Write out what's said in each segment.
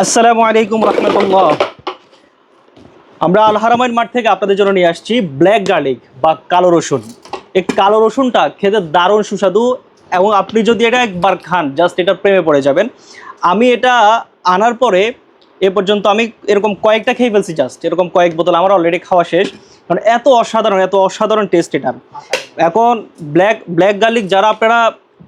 আসসালামু আলাইকুম রহমতুল্লাহ। আমরা আল হারামাইন মাঠ থেকে আপনাদের জন্য নিয়ে আসছি ব্ল্যাক গার্লিক বা কালো রসুন। এই কালো রসুনটা খেতে দারুণ সুস্বাদু এবং আপনি যদি এটা একবার খান জাস্ট এটা প্রেমে পড়ে যাবেন। আমি এটা আনার পরে এ পর্যন্ত আমি এরকম কয়েকটা খেয়ে ফেলছি জাস্ট এরকম কয়েক বোতল আমার অলরেডি খাওয়া শেষ। কারণ এত অসাধারণ এত অসাধারণ টেস্ট এটা। এখন ব্ল্যাক ব্ল্যাক গার্লিক যারা আপনারা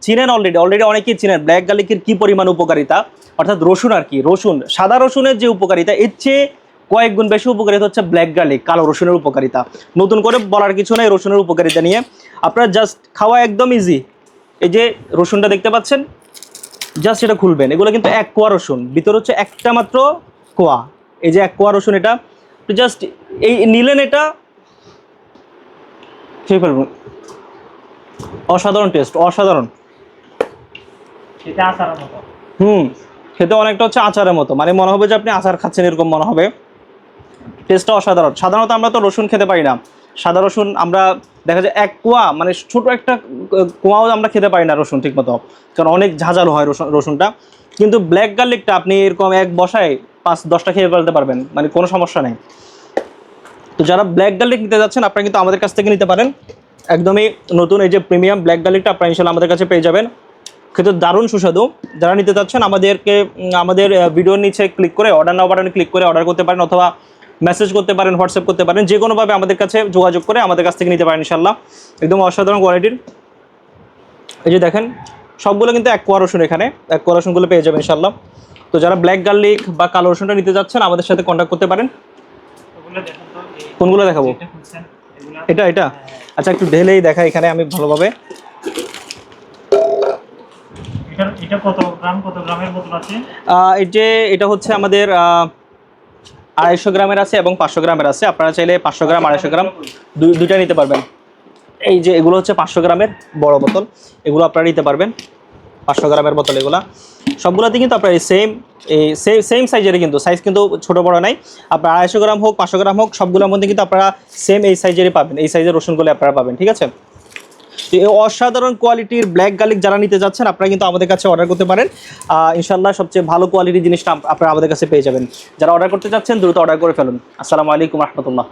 চিনেন অলরেডি অলরেডি অনেকেই চিনেন। ব্ল্যাক গার্লিকের কী পরিমাণ উপকারিতা? অর্থাৎ রসুন আর কি, রসুন, সাদা রসুনের যে উপকারিতা, এর চেয়ে কয়েক গুণ বেশি উপকারিতা হচ্ছে ব্ল্যাক গার্লিক, কালো রসুনের উপকারিতা। নতুন করে বলার কিছু নেই রসুনের উপকারিতা নিয়ে। আপনার জাস্ট খাওয়া একদম ইজি এই যে রসুনটা দেখতে পাচ্ছেন জাস্ট এটা খুলবেন। এগুলো কিন্তু এক কোয়া রসুন, ভিতর হচ্ছে একটা মাত্র কোয়া। এই যে এক কোয়া রসুন এটা জাস্ট এই নিলেন এটা, খেয়ে ফেলবেন। অসাধারণ টেস্ট অসাধারণ। এটা আচারের মতো। হুম খেতে অনেকটা হচ্ছে আচারের মতো। মানে মনে হবে যে আপনি আচার খাচ্ছেন এরকম মনে হবে। টেস্টটা অসাধারণ। সাধারণত আমরা তো রসুন খেতে পারি না। সাদা রসুন আমরা, দেখা যায় এক কোয়া মানে ছোট একটা কোয়াও আমরা খেতে পারি না রসুন ঠিকমতো। কারণ অনেক ঝাঁঝালো হয় রসুন, রসুনটা। কিন্তু ব্ল্যাক গার্লিকটা আপনি এরকম এক বসায় পাঁচ, দশটা খেয়ে ফেলতে পারবেন। মানে কোনো সমস্যা নেই। তো যারা ব্ল্যাক গার্লিক নিতে যাচ্ছেন, আপনারা কিন্তু আমাদের কাছ থেকে নিতে পারেন। একদমই নতুন এই যে প্রিমিয়াম ব্ল্যাক গার্লিকটা আপনারা ইনশাল্লাহ আমাদের কাছে পেয়ে যাবেন। খেতে দারুণ সুস্বাদু। যারা নিতে চাচ্ছেন, আমাদেরকে আমাদের ভিডিওর নিচে ক্লিক করে অর্ডার নাও বাটনে ক্লিক করে অর্ডার করতে পারেন অথবা মেসেজ করতে পারেন হোয়াটসঅ্যাপ করতে পারেন যে কোনোভাবে আমাদের কাছে যোগাযোগ করে আমাদের কাছ থেকে নিতে পারেন ইনশাল্লাহ একদম অসাধারণ কোয়ালিটির এই যে দেখেন, সবগুলো কিন্তু এক কোয়া রসুন এখানে, এক কোয়া রসুনগুলো পেয়ে যাবেন ইনশাল্লাহ তো যারা ব্ল্যাক গার্লিক বা কালো রসুনটা নিতে যাচ্ছেন আমাদের সাথে কন্ট্যাক্ট করতে পারেন। কোনগুলো দেখাবো? এটা এটা। আচ্ছা একটু ঢেলেই দেখা এখানে আমি ভালোভাবে। এটা যে, এটা হচ্ছে আমাদের আড়াইশো গ্রামের আছে এবং পাঁচশো গ্রামের আছে। আপনারা চাইলে পাঁচশো গ্রাম, আড়াইশো গ্রাম, দুই- দুইটা নিতে পারবেন। এই যে, এগুলো হচ্ছে পাঁচশো গ্রামের বড় বোতল। এগুলো আপনারা নিতে পারবেন, পাঁচশো গ্রামের বোতল এগুলা। সবগুলোতে কিন্তু আপনার সেম এই সেম সেম সাইজেরই কিন্তু সাইজ কিন্তু ছোট বড় নাই। আপনার আড়াইশো গ্রাম হোক, পাঁচশো গ্রাম হোক, সবগুলোর মধ্যে কিন্তু আপনারা সেম এই সাইজেরই পাবেন। এই সাইজের রসুনগুলো আপনারা পাবেন, ঠিক আছে? অসাধারণ কোয়ালিটির ব্ল্যাক গার্লিক যারা নিতে যাচ্ছেন, আপনারা কিন্তু আমাদের কাছে অর্ডার করতে পারেন। ইনশাল্লাহ সবচেয়ে ভালো কোয়ালিটির জিনিসটা আপ- আপনারা আমাদের কাছে পেয়ে যাবেন। যারা অর্ডার করতে চাচ্ছেন দ্রুত অর্ডার করে ফেলুন। আসসালামু আলাইকুম রহমতুল্লাহ।